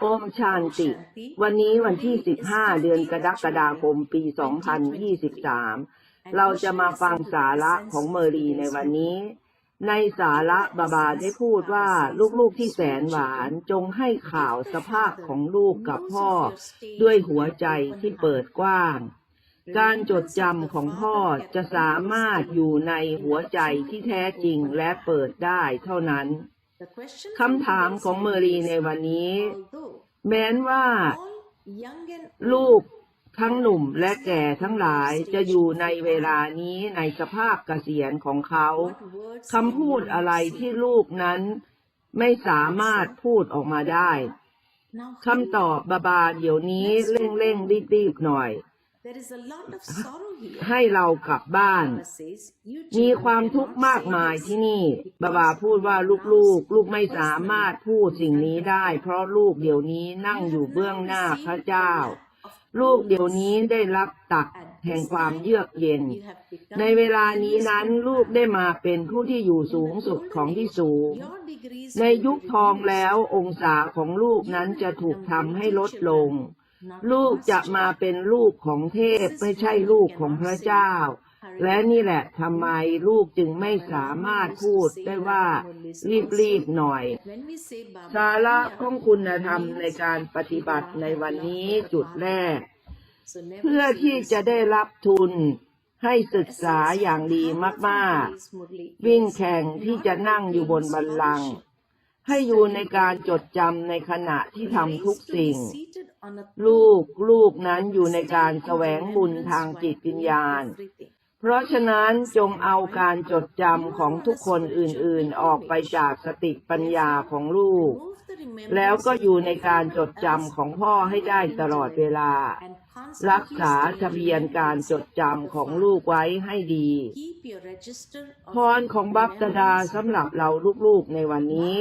โอมชานติ วันนี้วันที่ 15 เดือนกรกฎาคม ปี 2023 เราจะมาฟังสาระของเมอรีในวันนี้ ในสาระบาบาได้พูดว่าลูกๆที่แสนหวานจงให้ข่าวสภาพของลูกกับพ่อ ด้วยหัวใจที่เปิดกว้าง การจดจำของพ่อจะสามารถอยู่ในหัวใจที่แท้จริงและเปิดได้เท่านั้น คำถามของเมอรีในวันนี้ แม้นว่า ลูกทั้งหนุ่มและแก่ทั้งหลายจะอยู่ในเวลานี้ในสภาพเกษียณของเขาคำพูดอะไรที่ลูกนั้นไม่สามารถพูดออกมาได้คำตอบบาบาเดี๋ยวนี้เร่งเร่งรีบรีบๆหน่อย ให้เรากลับบ้าน มีความทุกข์มากมายที่นี่บาบาพูดว่าลูกๆ ลูกไม่สามารถพูดสิ่งนี้ได้ เพราะลูกเดี๋ยวนี้นั่งอยู่เบื้องหน้าพระเจ้า ลูกเดี๋ยวนี้ได้รับตักแห่งความเยือกเย็น ในเวลานี้นั้นลูกได้มาเป็นผู้ที่อยู่สูงสุดของที่สูง ในยุคทองแล้วองศาของลูกนั้นจะถูกทำให้ลดลง ลูกจะมาเป็นลูกของเทพไม่ใช่ลูกของพระเจ้า และนี่แหละทำไมลูกจึงไม่สามารถพูดได้ว่ารีบๆหน่อย สาระของคุณธรรมในการปฏิบัติในวันนี้จุดแรก เพื่อที่จะได้รับทุนให้ศึกษาอย่างดีมากๆ วิ่งแข่งที่จะนั่งอยู่บนบัลลังก์ให้อยู่ในการจดจำในขณะที่ทำทุกสิ่ง ลูกลูกนั้นอยู่ในการแสวงบุญทางจิตวิญญาณ เพราะฉะนั้นจงเอาการจดจำของทุกคนอื่นๆ ออกไปจากสติปัญญาของลูก แล้วก็อยู่ในการจดจำของพ่อให้ได้ตลอดเวลา รักษาทะเบียนการจดจำของลูกไว้ให้ดีพรของบัพตดาสำหรับเราลูกๆในวันนี้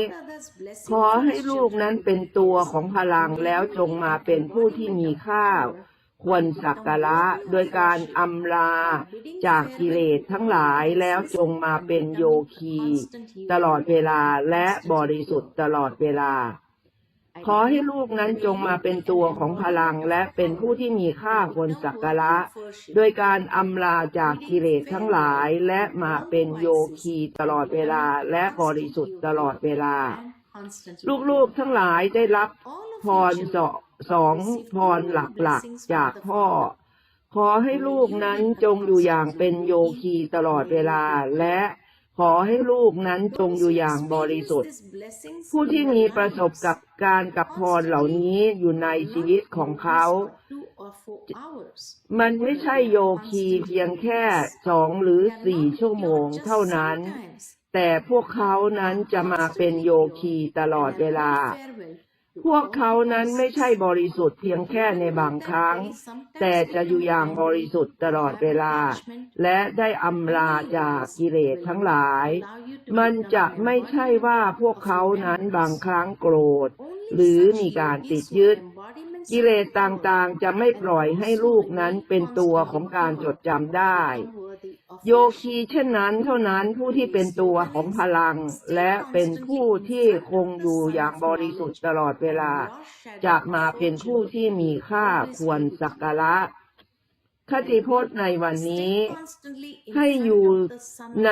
ขอให้ลูกนั้นเป็นตัวของพลังแล้วจงมาเป็นผู้ที่มีข้าว ควรสักการะโดยการอำลาจากกิเลสทั้งหลายแล้วจงมาเป็นโยคี ตลอดเวลาและบริสุทธิ์ตลอดเวลา ขอให้ลูกนั้นจงมาเป็นตัวของพลังและเป็นผู้ที่มีค่าควรสักการะ โดยการอำลาจากกิเลสทั้งหลายและมาเป็นโยคีตลอดเวลาและบริสุทธิ์ตลอดเวลา ลูกๆทั้งหลายได้รับพรสอง สองพรหลักๆ จากพ่อ ขอให้ลูกนั้นจงอยู่อย่างเป็นโยคีตลอดเวลาและขอให้ลูกนั้นจงอยู่อย่างบริสุทธิ์ ผู้ที่มีประสบกับการกับพรเหล่านี้อยู่ในชีวิตของเขา มันไม่ใช่โยคีเพียงแค่สองหรือสี่ชั่วโมงเท่านั้น แต่พวกเขานั้นจะมาเป็นโยคีตลอดเวลา พวกเขานั้นไม่ใช่บริสุทธิ์เพียงแค่ในบางครั้ง แต่จะอยู่อย่างบริสุทธิ์ตลอดเวลา และได้อำลาจากกิเลสทั้งหลาย มันจะไม่ใช่ว่าพวกเขานั้นบางครั้งโกรธ หรือมีการติดยึด กิเลสต่างๆจะไม่ปล่อยให้ลูกนั้นเป็นตัวของการจดจำได้ โยคีเช่นนั้นเท่านั้นผู้ที่เป็นตัวของพลัง และเป็นผู้ที่คงอยู่อย่างบริสุทธิ์ตลอดเวลา จะมาเป็นผู้ที่มีค่าควรสักการะคติพจน์ในวันนี้ ให้อยู่ใน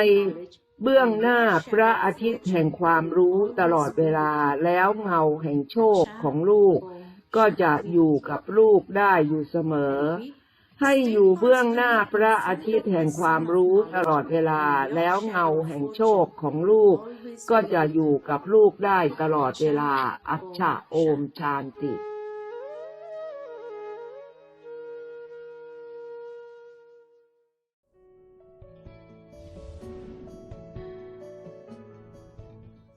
เบื้องหน้าพระอาทิตย์แห่งความรู้ตลอดเวลาแล้วเงาแห่งโชคของลูก ก็จะอยู่กับลูกได้อยู่เสมอ ให้อยู่เบื้องหน้าพระอาทิตย์แห่งความรู้ตลอดเวลาแล้วเงาแห่งโชคของลูก ก็จะอยู่กับลูกได้ตลอดเวลาอัจฉะโอมชานติ